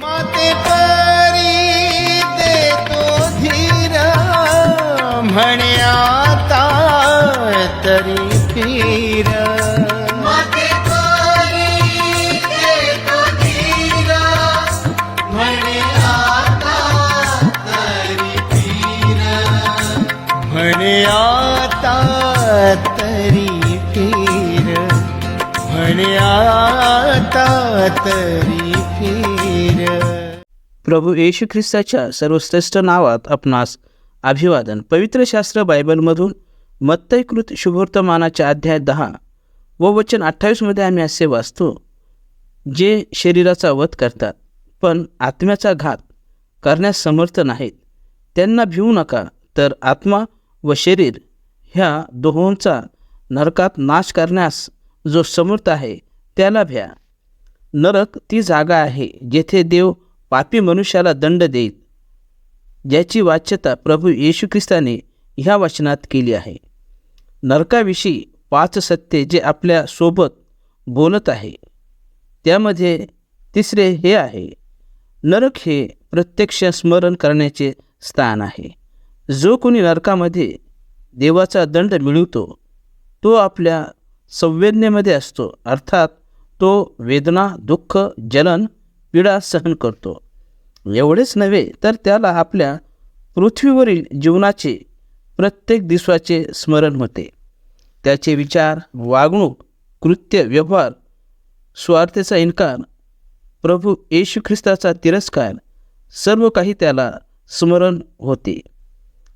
माते परी देतो धीर म्हणे आता तरी फिर. माते परी देतो धीर म्हणे आता तरी फिर. म्हणे आता तरी फिर. म्हणे आता तरी प्रभू येशू ख्रिस्ताच्या सर्वश्रेष्ठ नावात आपणास अभिवादन. पवित्र शास्त्र बायबलमधून मत्तयकृत शुभवर्तमानाच्या अध्याय दहा व वचन अठ्ठावीसमध्ये आम्ही असे वाचतो जे शरीराचा वध करतात पण आत्म्याचा घात करण्यास समर्थ नाहीत. त्यांना भिवू नका तर आत्मा व शरीर ह्या दोहोंचा नरकात नाश करण्यास जो समर्थ आहे त्याला भ्या. नरक ती जागा आहे जेथे देव पापी मनुष्याला दंड देईल ज्याची वाच्यता प्रभू येशू ख्रिस्ताने ह्या वचनात केली आहे. नरकाविषयी पाच सत्य जे आपल्यासोबत बोलत आहे त्यामध्ये तिसरे हे आहे नरक हे प्रत्यक्ष स्मरण करण्याचे स्थान आहे. जो कोणी नरकामध्ये देवाचा दंड मिळवतो तो आपल्या संवेदनेमध्ये असतो अर्थात तो वेदना दुःख जलन पीडा सहन करतो. एवढेच नव्हे तर त्याला आपल्या पृथ्वीवरील जीवनाचे प्रत्येक दिवसाचे स्मरण होते. त्याचे विचार वागणूक कृत्य व्यवहार स्वार्थेचा इन्कार प्रभू येशू ख्रिस्ताचा तिरस्कार सर्व काही त्याला स्मरण होते.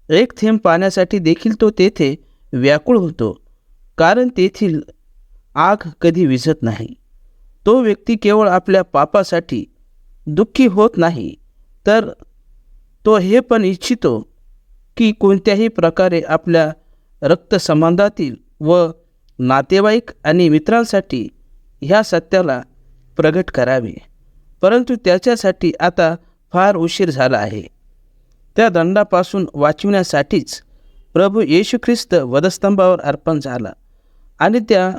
एक थेंब पाण्यासाठी देखील तो तेथे व्याकुळ होतो कारण तेथील आग कधी विझत नाही. तो व्यक्ती केवळ आपल्या पापासाठी दुःखी होत नाही. तर तो हे पण इच्छितो की कोणत्याही प्रकारे आपल्या रक्तसंबंधातील व नातेवाईक आणि मित्रांसाठी ह्या सत्याला प्रगट करावे. परंतु त्याच्यासाठी आता फार उशीर झाला आहे. त्या दंडापासून वाचविण्यासाठीच प्रभू येशू ख्रिस्त वधस्तंभावर अर्पण झाला आणि त्या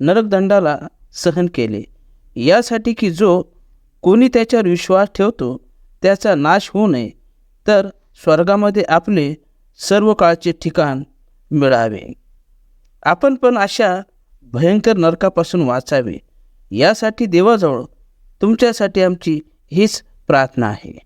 नरकदंडाला सहन केले. यासाठी की जो कोणी त्याच्यावर विश्वास ठेवतो त्याचा नाश होऊ नये तर स्वर्गामध्ये आपले सर्व काळचे ठिकाण मिळावे. आपण पण अशा भयंकर नरकापासून वाचावे. यासाठी देवाजवळ तुमच्यासाठी आमची हीच प्रार्थना आहे.